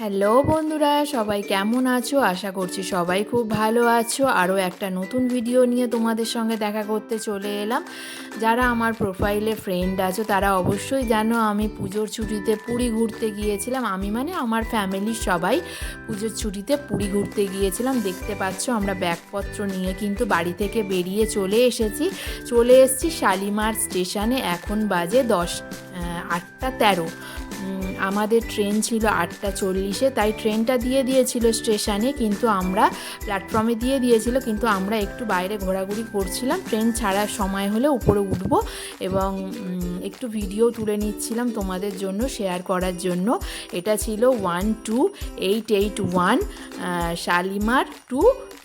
Hello বন্ধুরা, সবাই কেমন আছো? আশা করছি সবাই খুব ভালো আছো। আরও একটা নতুন ভিডিও নিয়ে তোমাদের সঙ্গে দেখা করতে চলে এলাম। যারা আমার প্রোফাইলে ফ্রেন্ড আছো, তারা অবশ্যই জানো আমি পুজোর ছুটিতে পুরী ঘুরতে গিয়েছিলাম। আমি মানে আমার ফ্যামিলির সবাই পুজোর ছুটিতে পুরী ঘুরতে গিয়েছিলাম। দেখতে পাচ্ছ আমরা ব্যাগপত্র নিয়ে কিন্তু বাড়ি থেকে বেরিয়ে চলে এসেছি। চলে এসেছি শালিমার স্টেশনে। এখন বাজে দশ আটটা তেরো। আমাদের ট্রেন ছিল আটটা চল্লিশে, তাই ট্রেনটা দিয়ে দিয়েছিল স্টেশনে, কিন্তু আমরা প্ল্যাটফর্মে দিয়ে দিয়েছিল, কিন্তু আমরা একটু বাইরে ঘোরাঘুরি করছিলাম। ট্রেন ছাড়ার সময় হলে উপরে উঠবো এবং একটু ভিডিও তুলে নিচ্ছিলাম তোমাদের জন্য, শেয়ার করার জন্য। এটা ছিল one two eight eight one Shalimar to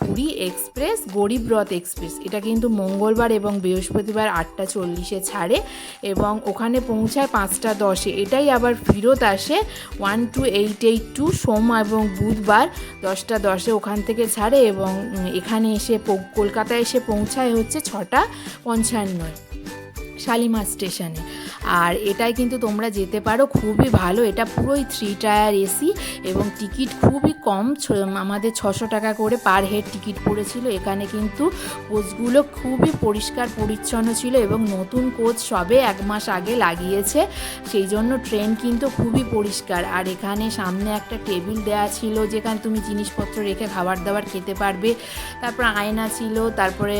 Puri express Garib Rath express. এটা কিন্তু মঙ্গলবার এবং বৃহস্পতিবার আটটা চল্লিশে ছাড়ে এবং ওখানে পৌঁছায় পাঁচটা দশে। এটাই আবার ফেরত আসে one two eight eight two সোম এবং বুধবার দশটা দশে ওখান থেকে ছাড়ে এবং এখানে এসে কলকাতায় এসে পৌঁছায় হচ্ছে ছটা পঞ্চান্নয় শালিমার স্টেশনে। আর এটাই কিন্তু তোমরা যেতে পারো, খুবই ভালো। এটা পুরোই থ্রি টায়ার এসি এবং টিকিট খুবই কম। আমাদের ছশো টাকা করে পার হেড টিকিট পড়েছিল। এখানে কিন্তু কোচগুলো খুবই পরিষ্কার, পরিচ্ছন্ন ছিল এবং নতুন কোচ সবে এক মাস আগে লাগিয়েছে। সেই জন্য ট্রেন কিন্তু খুবই পরিষ্কার। আর এখানে সামনে একটা টেবিল দেওয়া ছিল যেখানে তুমি জিনিসপত্র রেখে খাবার দাবার খেতে পারবে। তারপর আয়না ছিল, তারপরে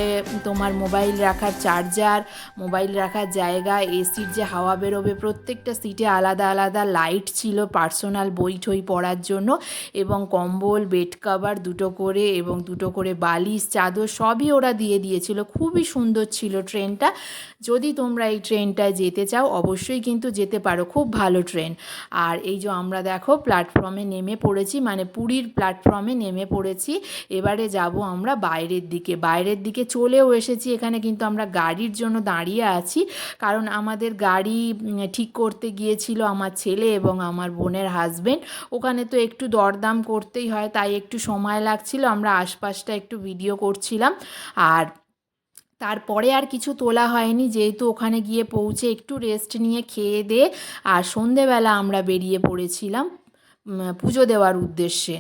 তোমার মোবাইল রাখার চার্জার মোবাইল রাখার জায়গা, এসির যে হাওয়া বেরোবে, প্রত্যেকটা সিটে আলাদা আলাদা লাইট ছিল পার্সোনাল বই ঠই পড়ার জন্য এবং কম্বল বেড কাভার দুটো করে এবং দুটো করে বালিশ, চাদর সবই ওরা দিয়ে দিয়েছিল। খুবই সুন্দর ছিল ট্রেনটা। যদি তোমরা এই ট্রেনটায় যেতে চাও, অবশ্যই কিন্তু যেতে পারো। খুব ভালো ট্রেন। আর এই যে আমরা দেখো প্ল্যাটফর্মে নেমে পড়েছি মানে পুরীর প্ল্যাটফর্মে নেমে পড়েছি। এবারে যাব আমরা বাইরের দিকে। বাইরের দিকে চলেও এসেছি। এখানে কিন্তু আমরা গাড়ির জন্য দাঁড়িয়ে আছি। কারণ আমাদের গাড়ি ঠিক করতে গিয়েছিল আমার ছেলে এবং আমার বোনের হাজবেন্ড ওখানে তো একটু দরদাম করতেই হয়, তাই একটু সময় লাগছিল। আমরা আশপাশটা একটু ভিডিও করছিলাম। আর তারপরে আর কিছু তোলা হয়নি, যেহেতু ওখানে গিয়ে পৌঁছে একটু রেস্ট নিয়ে খেয়ে দিয়ে আর সন্ধেবেলা আমরা বেরিয়ে পড়েছিলাম। পুজো দেওয়ার উদ্দেশ্যে।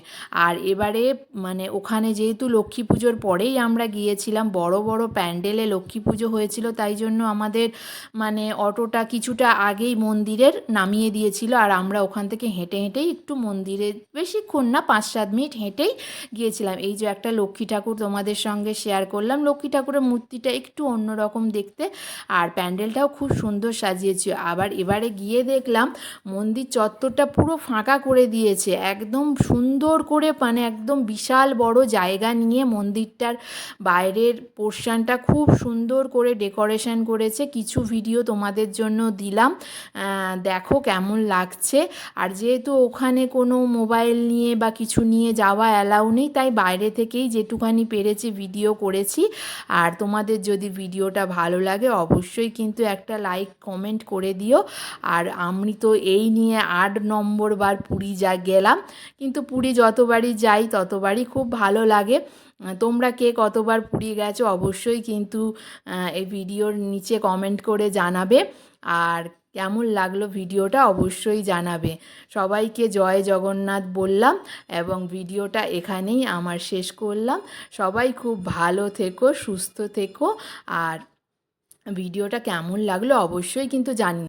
আর এবারে মানে ওখানে যেহেতু লক্ষ্মী পুজোর পরেই আমরা গিয়েছিলাম, বড় বড় প্যান্ডেলে লক্ষ্মী পুজো হয়েছিল, তাই জন্য আমাদের মানে অটোটা কিছুটা আগেই মন্দিরের নামিয়ে দিয়েছিল। আর আমরা ওখান থেকে হেঁটে হেঁটেই একটু মন্দিরে, বেশিক্ষণ না পাঁচ সাত মিনিট হেঁটেই গিয়েছিলাম। এই যে একটা লক্ষ্মী ঠাকুর তোমাদের সঙ্গে শেয়ার করলাম, লক্ষ্মী ঠাকুরের মূর্তিটা একটু অন্যরকম দেখতে, আর প্যান্ডেলটাও খুব সুন্দর সাজিয়েছে। আবার এবারে গিয়ে দেখলাম, মন্দির চত্বরটা পুরো ফাঁকা করে দিয়েছে। একদম সুন্দর করে মানে একদম বিশাল বড় জায়গা নিয়ে মন্দিরটার বাইরের পোর্শনটা খুব সুন্দর করে ডেকোরেশন করেছে। কিছু ভিডিও তোমাদের জন্য দিলাম। দেখো কেমন লাগছে। আর যেহেতু ওখানে কোনো মোবাইল নিয়ে বা কিছু নিয়ে যাওয়া অ্যালাউ নেই, তাই বাইরে থেকেই যেটুখানি পেরেছি ভিডিও করেছি। আর তোমাদের যদি ভিডিওটা ভালো লাগে, অবশ্যই কিন্তু একটা লাইক, কমেন্ট করে দিও। আর আমি তো এই নিয়ে আট নম্বর বার পুরী যা গেলাম। কিন্তু পুরী যতবারই যাই, ততবারই খুব ভালো লাগে। তোমরা কে কতবার পুরী গেছো অবশ্যই কিন্তু এই ভিডিওর নিচে কমেন্ট করে জানাবে। আর কেমন লাগল ভিডিওটা অবশ্যই জানাবে। সবাইকে জয় জগন্নাথ বললাম এবং ভিডিওটা এখানেই আমার শেষ করলাম। সবাই খুব ভালো থেকো, সুস্থ থেকো। আর ভিডিওটা কেমন লাগল অবশ্যই কিন্তু জানি